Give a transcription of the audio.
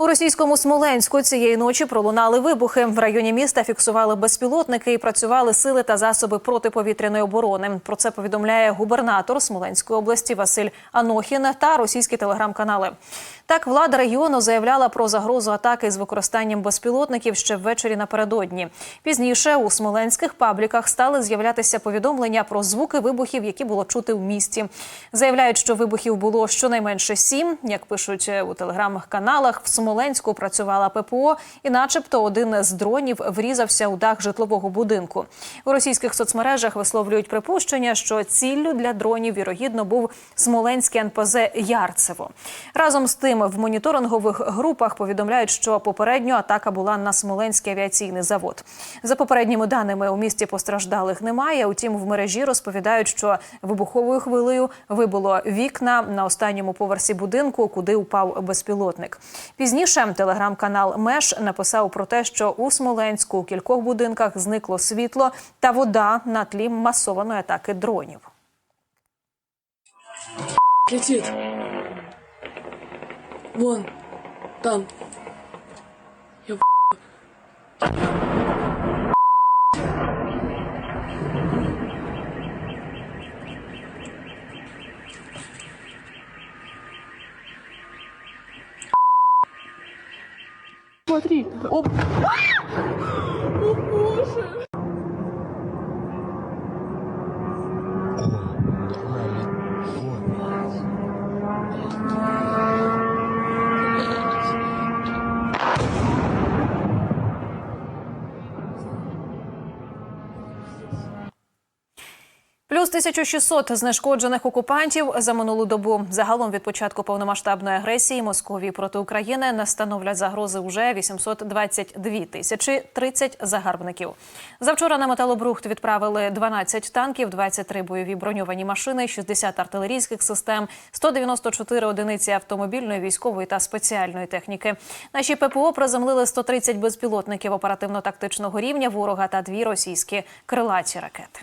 У російському Смоленську цієї ночі пролунали вибухи. В районі міста фіксували безпілотники і працювали сили та засоби протиповітряної оборони. Про це повідомляє губернатор Смоленської області Василь Анохін та російські телеграм-канали. Так, влада регіону заявляла про загрозу атаки з використанням безпілотників ще ввечері напередодні. Пізніше у смоленських пабліках стали з'являтися повідомлення про звуки вибухів, які було чути в місті. Заявляють, що вибухів було щонайменше сім. Як пишуть у телеграм-каналах, в Смоленську працювала ППО, і, начебто, один з дронів врізався у дах житлового будинку. У російських соцмережах висловлюють припущення, що ціллю для дронів вірогідно був смоленський НПЗ Ярцево. Разом з тим, в моніторингових групах повідомляють, що попередньо атака була на Смоленський авіаційний завод. За попередніми даними у місті постраждалих немає. Утім, в мережі розповідають, що вибуховою хвилею вибило вікна на останньому поверсі будинку, куди упав безпілотник. Пізніше телеграм-канал Меш написав про те, що у Смоленську у кількох будинках зникло світло та вода на тлі масованої атаки дронів. Летит. Вон. Там. Я в***. Смотри. Оп. О, боже. Плюс 1600 знешкоджених окупантів за минулу добу. Загалом від початку повномасштабної агресії Московії проти України не становлять загрози вже 822 тисячі 30 загарбників. Завчора на металобрухт відправили 12 танків, 23 бойові броньовані машини, 60 артилерійських систем, 194 одиниці автомобільної, військової та спеціальної техніки. Наші ППО приземлили 130 безпілотників оперативно-тактичного рівня ворога та дві російські крилаті ракети.